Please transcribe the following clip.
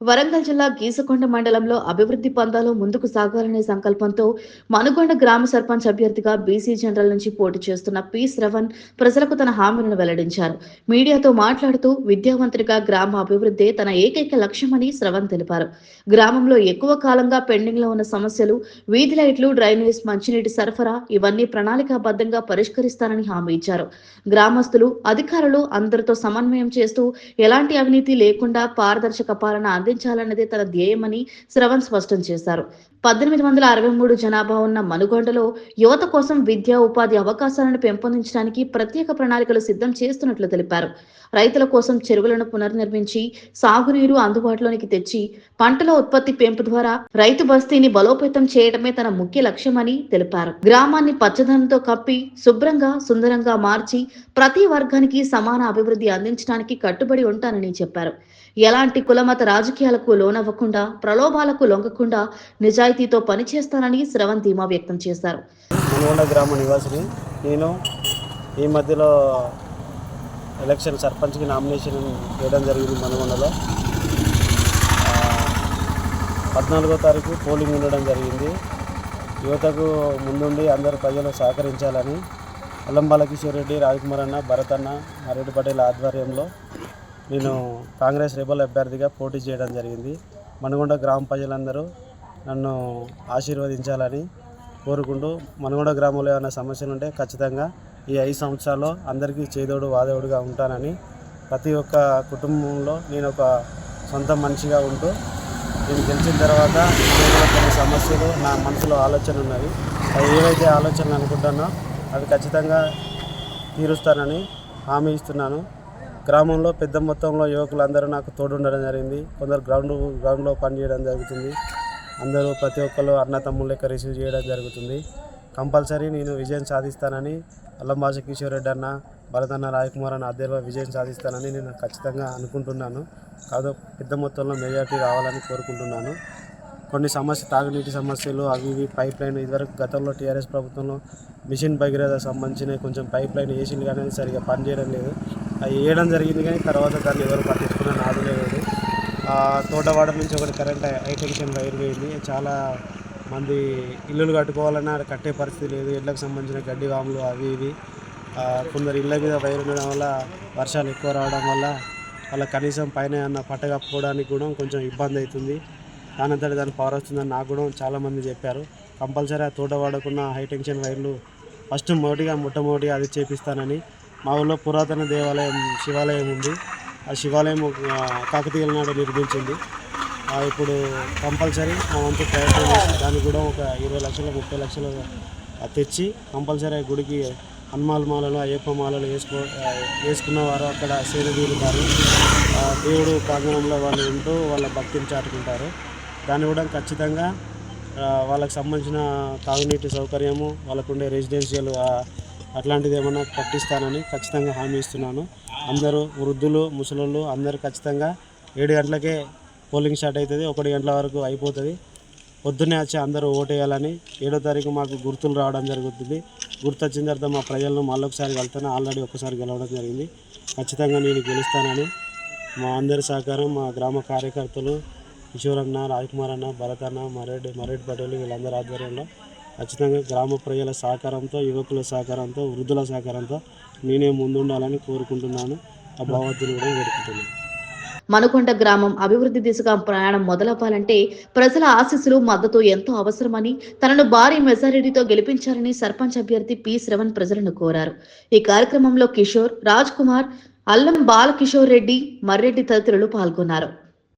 వరంగల్ జిల్లా గీసకొండ మండలంలో అభివృద్ధి పందాలు ముందుకు సాగాలనే సంకల్పంతో మనుగొండ గ్రామ సర్పంచ్ అభ్యర్థిగా బీసీ జనరల్ నుంచి పోటీ చేస్తున్న పి. శ్రవణ్ ప్రజలకు తన హామీలను వెల్లడించారు. మీడియాతో మాట్లాడుతూ విద్యావంతుడిగా గ్రామ అభివృద్ధి తన ఏకైక లక్ష్యమని శ్రవణ్ తెలిపారు. గ్రామంలో ఎక్కువ కాలంగా పెండింగ్లో ఉన్న సమస్యలు వీధి లైట్లు డ్రైనేజ్ మంచినీటి సరఫరా ఇవన్నీ ప్రణాళికాబద్ధంగా పరిష్కరిస్తానని హామీ ఇచ్చారు. గ్రామస్తులు అధికారులు అందరితో సమన్వయం చేస్తూ ఎలాంటి అవినీతి లేకుండా పారదర్శక పాలన సాధించాలన్నదే తన ధ్యేయమని శ్రవణ్ స్పష్టం చేశారు. పద్దెనిమిది వందల అరవై మూడు జనాభా ఉన్న మనుగొండలో యువత కోసం విద్యా ఉపాధి అవకాశాలను పెంపొందించడానికి ప్రత్యేక ప్రణాళికలు సిద్ధం చేస్తున్నట్లు తెలిపారు. రైతుల కోసం చెరువులను పునర్నిర్మించి సాగునీరు అందుబాటులోనికి తెచ్చి పంటల ఉత్పత్తి పెంపు ద్వారా రైతు బస్తీని బలోపేతం చేయడమే తన ముఖ్య లక్ష్యమని తెలిపారు. గ్రామాన్ని పచ్చదనంతో కప్పి శుభ్రంగా సుందరంగా మార్చి ప్రతి వర్గానికి సమాన అభివృద్ధి అందించడానికి కట్టుబడి ఉంటానని చెప్పారు. ఎలాంటి కులమత రాజకీయాలకు లోనవ్వకుండా ప్రలోభాలకు లొంగకుండా నిజాయితీతో పనిచేస్తానని శ్రవణ్ ధీమా వ్యక్తం చేశారు. గ్రామ నివాసిని నేను ఈ మధ్యలో ఎలక్షన్ సర్పంచ్కి నామినేషన్ వేయడం జరిగింది మనగొండలో. పద్నాలుగో తారీఖు పోలింగ్ ఉండడం జరిగింది. యువతకు ముందుండి అందరు ప్రజలు సహకరించాలని అల్లం బాలకిషోర్ రెడ్డి రాజకుమార్ అన్న భరత్ అన్న మరెడ్డి పటేల్ ఆధ్వర్యంలో నేను కాంగ్రెస్ రెబల్ అభ్యర్థిగా పోటీ చేయడం జరిగింది. మనగొండ గ్రామ ప్రజలందరూ నన్ను ఆశీర్వదించాలని కోరుకుంటూ మనగొండ గ్రామంలో ఏమైనా సమస్యలు ఉంటే ఖచ్చితంగా ఈ ఐదు సంవత్సరాల్లో అందరికీ చేదోడు వాదోడుగా ఉంటానని ప్రతి ఒక్క కుటుంబంలో నేను ఒక సొంత మనిషిగా ఉంటూ నేను గెలిచిన తర్వాత నేను కొన్ని సమస్యలు నా మనసులో ఆలోచన ఉన్నవి. అవి ఏవైతే ఆలోచనలు అనుకుంటానో అవి ఖచ్చితంగా తీరుస్తానని హామీ ఇస్తున్నాను. గ్రామంలో పెద్ద మొత్తంలో యువకులందరూ నాకు తోడుండడం జరిగింది. కొందరు గ్రౌండ్ గ్రౌండ్లో పనిచేయడం జరుగుతుంది. అందరూ ప్రతి ఒక్కరు అన్న తమ్ముళ్ళ లెక్క రిసీవ్ చేయడం జరుగుతుంది. కంపల్సరీ నేను విజయం సాధిస్తానని అల్లం కిషోర్ రెడ్డి అన్న భరతన్న రాయకుమార్ అన్న ఆధ్వర్యంలో విజయం సాధిస్తానని నేను ఖచ్చితంగా అనుకుంటున్నాను. కాదు పెద్ద మొత్తంలో మెజార్టీ రావాలని కోరుకుంటున్నాను. కొన్ని సమస్య తాగునీటి సమస్యలు అవి ఇవి పైప్ లైన్ ఇదివరకు గతంలో టీఆర్ఎస్ ప్రభుత్వంలో మిషన్ భగీరథ సంబంధించిన కొంచెం పైప్ లైన్ వేసింది కానీ సరిగా పనిచేయడం లేదు. వేయడం జరిగింది కానీ తర్వాత దాన్ని ఎవరు పట్టించుకున్న నాదు లేదు. తోటవాడ నుంచి ఒకటి కరెంట్ హైటెన్షన్ వైర్ పోయింది చాలా మంది ఇల్లులు కట్టుకోవాలన్నా కట్టే పరిస్థితి లేదు. ఇళ్ళకి సంబంధించిన గడ్డి వాములు అవి ఇవి. కొందరు ఇళ్ళ మీద వైర్ ఉండడం వల్ల వర్షాలు ఎక్కువ రావడం వల్ల వాళ్ళ కనీసం పైన ఏమన్నా పట్ట కప్పుకోవడానికి కూడా కొంచెం ఇబ్బంది అవుతుంది. దానంతటి దాని పవర్ వస్తుందని నాకు కూడా చాలామంది చెప్పారు. కంపల్సరీ ఆ తోట వాడకున్న హైటెన్షన్ వైర్లు ఫస్ట్ మొదటిగా మొట్టమొదటిగా అది చేపిస్తానని మా ఊళ్ళో పురాతన దేవాలయం శివాలయం ఉంది. ఆ శివాలయం కాకతీయుల నాడు నిర్మించింది. ఇప్పుడు కంపల్సరీ మా వంతు ప్రయత్నం చేసి దానికి కూడా ఒక ఇరవై లక్షలు ముప్పై లక్షలు తెచ్చి కంపల్సరీ గుడికి హనుమాల మాలలు అయ్యప్ప మాలలు వేసుకో వేసుకున్న వారు అక్కడ సేద కానీ దేవుడు ప్రాంగణంలో వాళ్ళు ఉంటూ వాళ్ళ భక్తిని చాటుకుంటారు. దాన్ని కూడా ఖచ్చితంగా వాళ్ళకి సంబంధించిన తాగునీటి సౌకర్యము వాళ్ళకు ఉండే రెసిడెన్షియల్ అట్లాంటిది ఏమైనా కట్టిస్తానని ఖచ్చితంగా హామీ ఇస్తున్నాను. అందరూ వృద్ధులు ముసలోళ్ళు అందరూ ఖచ్చితంగా ఏడు గంటలకే పోలింగ్ స్టార్ట్ అవుతుంది. ఒకటి గంటల వరకు అయిపోతుంది. పొద్దున్నే వచ్చి అందరూ ఓటేయాలని ఏడో తారీఖు మాకు గుర్తులు రావడం జరుగుతుంది. గుర్తు వచ్చిన తర్వాత మా ప్రజలను మళ్ళొకసారి వెళ్తాను ఆల్రెడీ ఒకసారి గెలవడం జరిగింది. ఖచ్చితంగా నేను గెలుస్తానని మా అందరి సహకారం మా గ్రామ కార్యకర్తలు కిషోర్ అన్న రాజ్కుమార్ అన్న భరత్ అన్న మరెడ్డి మరెడ్డి పటేల్ వీళ్ళందరి ఆధ్వర్యంలో ఖచ్చితంగా గ్రామ ప్రజల సహకారంతో యువకుల సహకారంతో వృద్ధుల సహకారంతో నేనే ముందుండాలని కోరుకుంటున్నాను. ఆ భగవంతుని కూడా వేడుకుంటున్నాను. మనుకొండ గ్రామం అభివృద్ధి దిశగా ప్రయాణం మొదలవ్వాలంటే ప్రజల ఆశీస్సులు మద్దతు ఎంతో అవసరమని తనను భారీ మెజారిటీతో గెలిపించాలని సర్పంచ్ అభ్యర్థి పి. శ్రవణ్ ప్రజలను కోరారు. ఈ కార్యక్రమంలో కిషోర్ రాజ్ కుమార్ అల్లం బాలకిషోర్ రెడ్డి మర్రెడ్డి తదితరులు పాల్గొన్నారు.